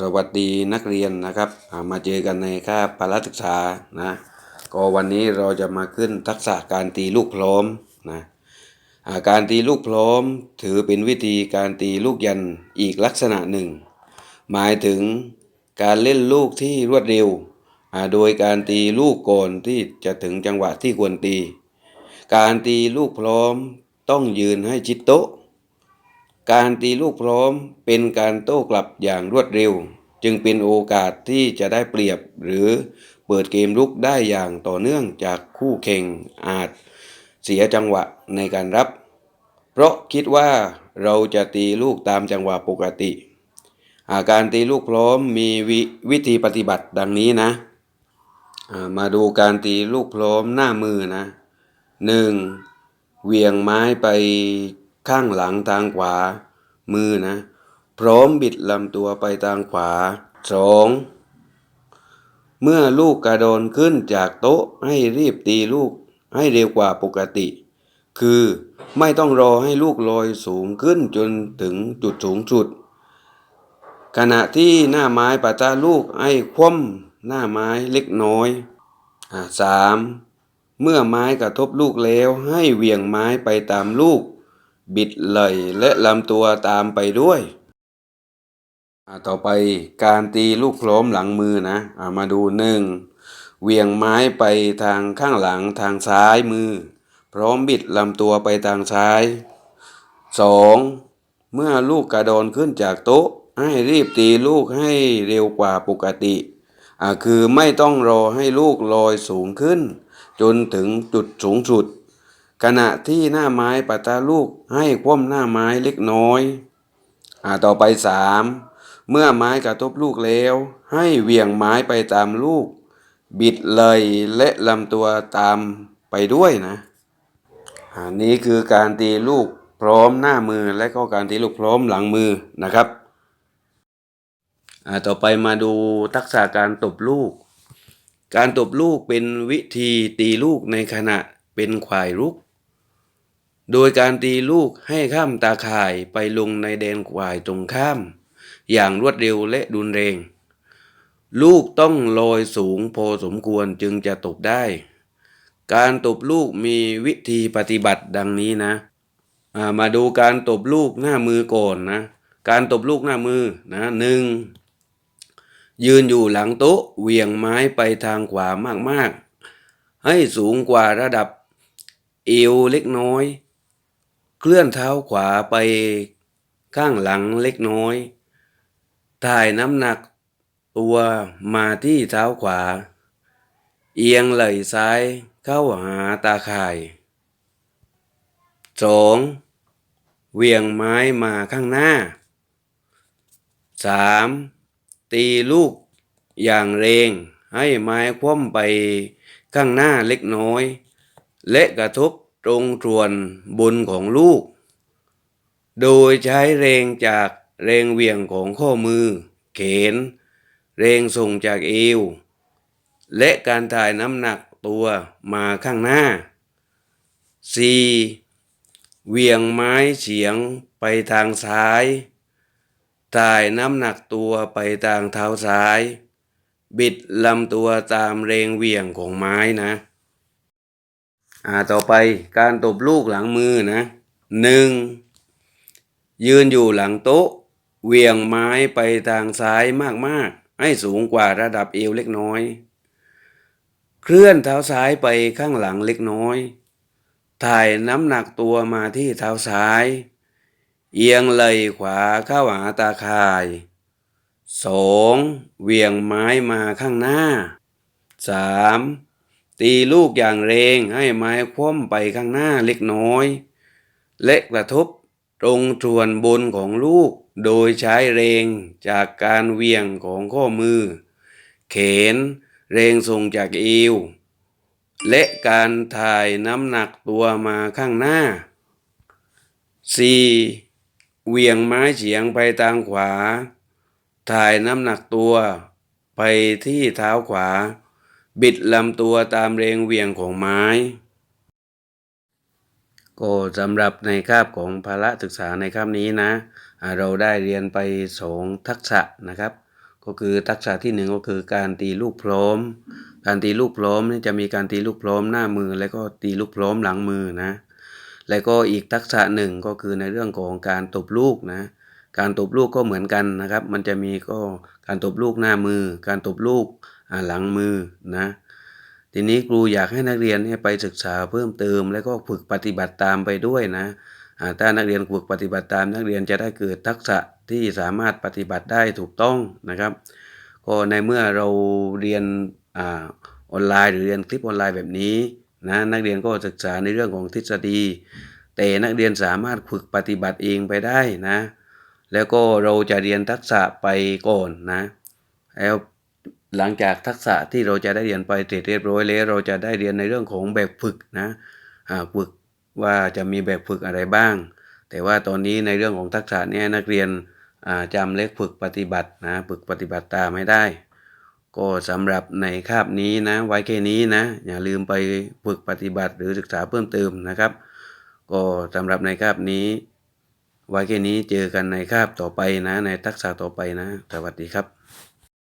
สวัสดีนักเรียนนะครับมาเจอกันในคาบพละศึกษานะก็วันนี้เราจะมาขึ้นทักษะการตีลูกพร้อมนะาการตีลูกพร้อม ถือเป็นวิธีการตีลูกยันอีกลักษณะหนึ่ง หมายถึงการเล่นลูกที่รวดเร็ว โดยการตีลูกก่อนที่จะถึงจังหวะที่ควรตี การตีลูกพร้อมต้องยืนให้ชิดโต๊ะ การตีลูกพร้อมเป็นการโต้กลับอย่างรวดเร็ว จึงเป็นโอกาสที่จะได้เปรียบหรือเปิดเกมลุกได้อย่างต่อเนื่องจากคู่แข่งอาจเสียจังหวะในการรับ เพราะคิดว่าเราจะตีลูกตามจังหวะปกติ อาการตีลูกพร้อมมีววิธีปฏิบัติดังนี้นะ มาดูการตีลูกพร้อมหน้ามือนะหนึ่งเวียงไม้ไป ข้างหลังทางขวา มือนะ พร้อมบิดลำตัวไปทางขวาสองเมื่อลูกกระโดนขึ้นจากโต๊ะให้รีบตีลูกให้เร็วกว่าปกติ คือไม่ต้องรอให้ลูกลอยสูงขึ้นจนถึงจุดสูงสุด ขณะที่หน้าไม้ปะทะลูกให้คว่ำหน้าไม้เล็กน้อยอสามเมื่อไม้กระทบลูกแล้วให้เหวี่ยงไม้ไปตามลูก บิดไหล่และลำตัวตามไปด้วยอ่าต่อไปการตีลูกพร้มหลังมือนะอ่ามาดูหนึ่งเวียงไม้ไปทางข้างหลังทางซ้ายมือ พร้อมบิดลำตัวไปทางซ้ายสองเมื่อลูกกระโดนขึ้นจากโต๊ะ ให้รีบตีลูกให้เร็วกว่าปกติอ่าคือไม่ต้องรอให้ลูกลอยสูงขึ้น จนถึงจุดสูงสุด ขณะที่หน้าไม้ปะทะลูกให้คว่ำหน้าไม้เล็กน้อยอ่าต่อไปสามเมื่อไม้กระทบลูกแล้ว ให้เหวี่ยงไม้ไปตามลูก บิดเลยและลำตัวตามไปด้วยนะอันนี้คือการตีลูกพร้อมหน้ามือและก็การตีลูกพร้อมหลังมือนะครับอ่าต่อไปมาดูทักษะการตบลูก การตบลูกเป็นวิธีตีลูกในขณะเป็นควายลุก โดยการตีลูกให้ข้ามตาข่ายไปลงในแดนควายตรงข้าม อย่างรวดเร็วและดุนแรง ลูกต้องลอยสูงพอสมควรจึงจะตบได้ การตบลูกมีวิธีปฏิบัติดังนี้นะามาดูการตบลูกหน้ามือก่อนนะ การตบลูกหน้ามือนะหนึ่งยืนอยู่หลังโต๊ะเหวี่ยงไม้ไปทางขวามากๆ ให้สูงกว่าระดับเอวเล็กน้อย เคลื่อนเท้าขวาไปข้างหลังเล็กน้อย ถ่ายน้ำหนักตัวมาที่เท้าขวา เอียงไหล่ซ้ายเข้าหาตาข่ายสองเหวี่ยงไม้มาข้างหน้าสามตีลูกอย่างเร่งให้ไม้คว่ำไปข้างหน้าเล็กน้อย และกระทบ ตรงส่วนบนของลูก โดยใช้แรงจากแรงเวียงของข้อมือ เขน แรงส่งจากเอว และการถ่ายน้ำหนักตัวมาข้างหน้า 4. เวียงไม้เฉียงไปทางซ้าย ถ่ายน้ำหนักตัวไปทางเท้าซ้าย บิดลำตัวตามแรงเวียงของไม้นะ อ่าต่อไปการตบลูกหลังมือนะหนึ่งยืนอยู่หลังโต๊ะเวียงไม้ไปทางซ้ายมากๆ ให้สูงกว่าระดับเอวเล็กน้อย เคลื่อนเท้าซ้ายไปข้างหลังเล็กน้อย ถ่ายน้ำหนักตัวมาที่เท้าซ้าย เอียงไหล่ขวาเข้าหาตาข่ายสองเวียงไม้มาข้างหน้าสาม ตีลูกอย่างเรงให้ไม้คว่ำไปข้างหน้าเล็กน้อย และกระทบตรงส่วนบนของลูกโดยใช้แรงจากการเวียงของข้อมือ เขน แรงส่งจากเอว และการถ่ายน้ำหนักตัวมาข้างหน้า 4. เวียงไม้เฉียงไปทางขวา ถ่ายน้ำหนักตัว ไปที่เท้าขวา บิดลำตัวตามแรงเวียงของไม้ ก็สำหรับในคาบของภาระศึกษาในคาบนี้นะ เราได้เรียนไปสองทักษะนะครับ ก็คือทักษะที่หนึ่งก็คือการตีลูกพร้อม การตีลูกพร้อมนี่จะมีการตีลูกพร้อมหน้ามือ แล้วก็ตีลูกพร้อมหลังมือนะ แล้วก็อีกทักษะหนึ่งก็คือในเรื่องของการตบลูกนะการตบลูกก็เหมือนกันนะครับ มันจะมีก็การตบลูกหน้ามือ การตบลูก หลังมือนะทีนี้ครูอยากให้นักเรียนเนี่ยไปศึกษาเพิ่มเติม แล้วก็ฝึกปฏิบัติตามไปด้วยนะถ้านักเรียนฝึกปฏิบัติตาม นักเรียนจะได้เกิดทักษะที่สามารถปฏิบัติได้ถูกต้องนะครับ ก็ในเมื่อเราเรียนอออนไลน์หรือเรียนคลิปออนไลน์แบบนี้นะนักเรียนก็ศึกษาในเรื่องของทฤษฎี แต่นักเรียนสามารถฝึกปฏิบัติเองไปได้นะ แล้วก็เราจะเรียนทักษะไปก่อนนะแล้ว หลังจากทักษะที่เราจะได้เรียนไปเสร็จเรียบร้อยแล้วเราจะได้เรียนในเรื่องของแบบฝึกนะฝึกว่าจะมีแบบฝึกอะไรบ้าง แต่ว่าตอนนี้ในเรื่องของทักษะนี่ยนักเรียนอ่าจำเลขฝึกปฏิบัตินะฝึกปฏิบัติตามไม่ได้ ก็สำหรับในคาบนี้นะไว้แค่นี้นะ อย่าลืมไปฝึกปฏิบัติหรือศึกษาเพิ่มเติมนะครับ ก็สำหรับในคาบนี้ ไว้แค่นี้เจอกันในคาบต่อไปนะ ในทักษะต่อไปนะ สวัสดีครับ